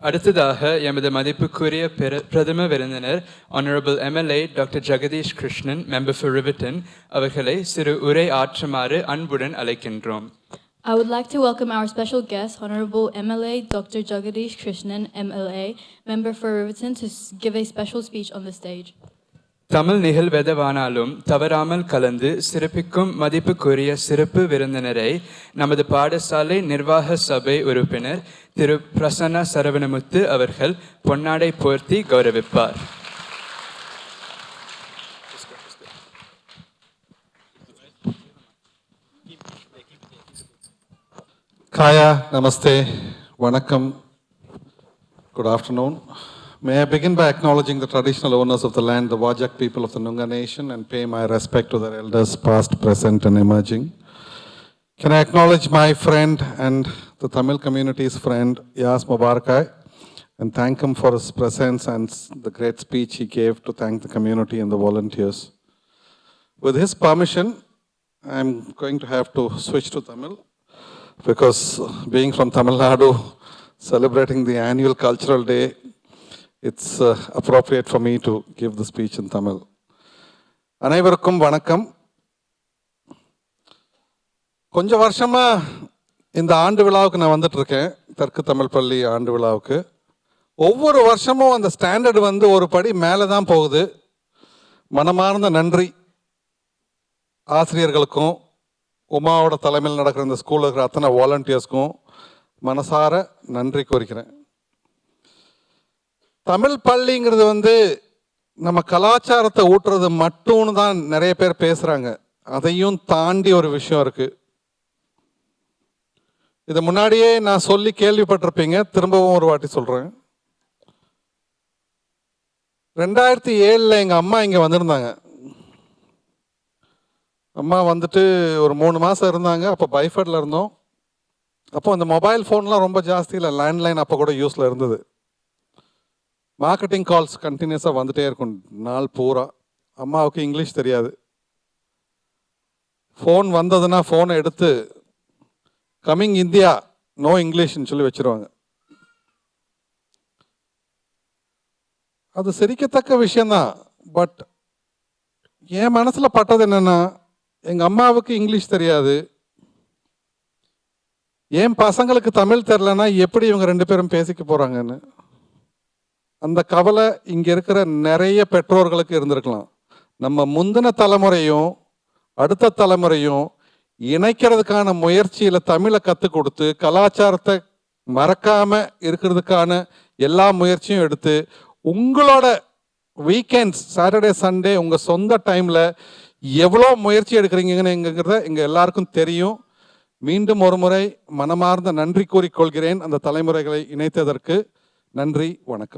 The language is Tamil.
அடுத்ததாக எமது மதிப்புக்குரிய பிர- பிரதம விருந்தினர் honourable MLA doctor Jagadish Krishnan member for ரிவிட்டன் அவர்களை சிறு உரை ஆற்றுமாறு அன்புடன் அழைக்கின்றோம் I would like to welcome our special guest, Honorable MLA Dr. Jagadish Krishnan, MLA, member for Riverton, to s- give a special speech on the stage. Tamil நிகழ்வெதவானாலும் தவறாமல் கலந்து சிறப்பிக்கும் மதிப்புக்குரிய சிறப்பு விருந்தினரை நமது பாடசாலை நிர்வாக சபை உறுப்பினர் திரு பிரசன்னா சரவணமுத்து அவர்கள் பொன்னாடை போர்த்தி கௌரவிப்பார். காயா நமஸ்தே. வணக்கம். Good afternoon May I begin by acknowledging the traditional owners of the land, the Wajak people of the Nunga Nation, and pay my respect to their elders, past, present, and emerging. Can I acknowledge my friend and the Tamil community's friend, Yas Mubarakai, and thank him for his presence and the great speech he gave to thank the community and the volunteers. With his permission, I'm going to have to switch to Tamil because being from Tamil Nadu, celebrating the annual cultural day, it's appropriate for me to give the speech in Tamil அனைவருக்கும் வணக்கம். கொஞ்சம் வருஷமாக இந்த ஆண்டு விழாவுக்கு நான் வந்துட்டுருக்கேன். தெற்கு தமிழ் பள்ளி ஆண்டு விழாவுக்கு. ஒவ்வொரு வருஷமும் அந்த ஸ்டாண்டர்ட் வந்து ஒரு படி மேலே தான் போகுது. மனமார்ந்த நன்றி ஆசிரியர்களுக்கும் உமாவோட தலைமையில் நடக்கிற இந்த ஸ்கூலில் இருக்கிற அத்தனை வாலண்டியர்ஸ்க்கும் மனசார நன்றி கூறிக்கிறேன் தமிழ் பள்ளிங்கிறது வந்து நம்ம கலாச்சாரத்தை ஊட்டுறது மட்டும்னு தான் நிறைய பேர் பேசுகிறாங்க அதையும் தாண்டி ஒரு விஷயம் இருக்குது இதை முன்னாடியே நான் சொல்லி கேள்விப்பட்டிருப்பீங்க. திரும்பவும் ஒரு வாட்டி சொல்கிறேன் ரெண்டாயிரத்தி ஏழில் எங்கள் அம்மா இங்கே வந்திருந்தாங்க. அம்மா வந்துட்டு ஒரு மூணு மாதம் இருந்தாங்க. அப்போ பைஃபர்டில் இருந்தோம். அப்போ அந்த மொபைல் ஃபோன்லாம் ரொம்ப ஜாஸ்தி இல்லை லேண்ட்லைன் அப்போ கூட யூஸில் இருந்தது. மார்க்கெட்டிங் கால்ஸ் கண்டினியூஸாக வந்துட்டே இருக்கும். நாள் பூரா. அம்மாவுக்கு இங்கிலீஷ் தெரியாது. ஃபோன் வந்ததுன்னா ஃபோனை எடுத்து கம்மிங் இந்தியா நோ இங்கிலீஷ்னு சொல்லி வச்சுருவாங்க. அது சிரிக்கத்தக்க விஷயந்தான் பட் என் மனசில் பட்டது என்னென்னா எங்கள் அம்மாவுக்கு இங்கிலீஷ் தெரியாது. என் பசங்களுக்கு தமிழ் தெரிலனா எப்படி இவங்க ரெண்டு பேரும் பேசிக்க போகிறாங்கன்னு அந்த கவலை இங்கே இருக்கிற நிறைய பெற்றோர்களுக்கு இருந்திருக்கலாம். நம்ம முந்தின தலைமுறையும் அடுத்த தலைமுறையும் இணைக்கிறதுக்கான முயற்சியில் தமிழை கற்றுக் கொடுத்து கலாச்சாரத்தை மறக்காமல் இருக்கிறதுக்கான எல்லா முயற்சியும் எடுத்து உங்களோட வீக்கெண்ட்ஸ் சாட்டர்டே சண்டே உங்கள் சொந்த டைமில் எவ்வளோ முயற்சி எடுக்கிறீங்கங்கிறத எங்கள் எல்லாருக்கும் தெரியும். மீண்டும் ஒரு முறை மனமார்ந்த நன்றி கூறிக்கொள்கிறேன் அந்த தலைமுறைகளை இணைத்ததற்கு. நன்றி வணக்கம்.